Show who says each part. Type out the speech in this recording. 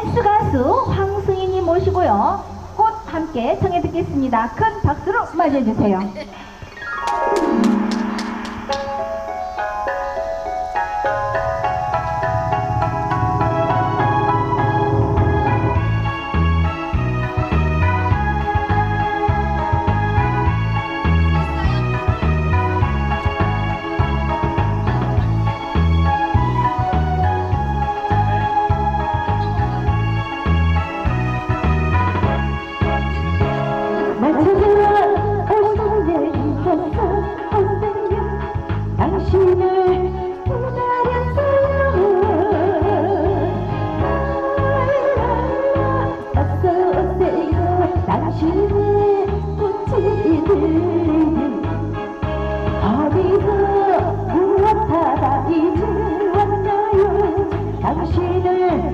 Speaker 1: 댄스 가수 황승희님 모시고요. 꽃 함께 청해 듣겠습니다. 큰 박수로 맞이해주세요. 사인을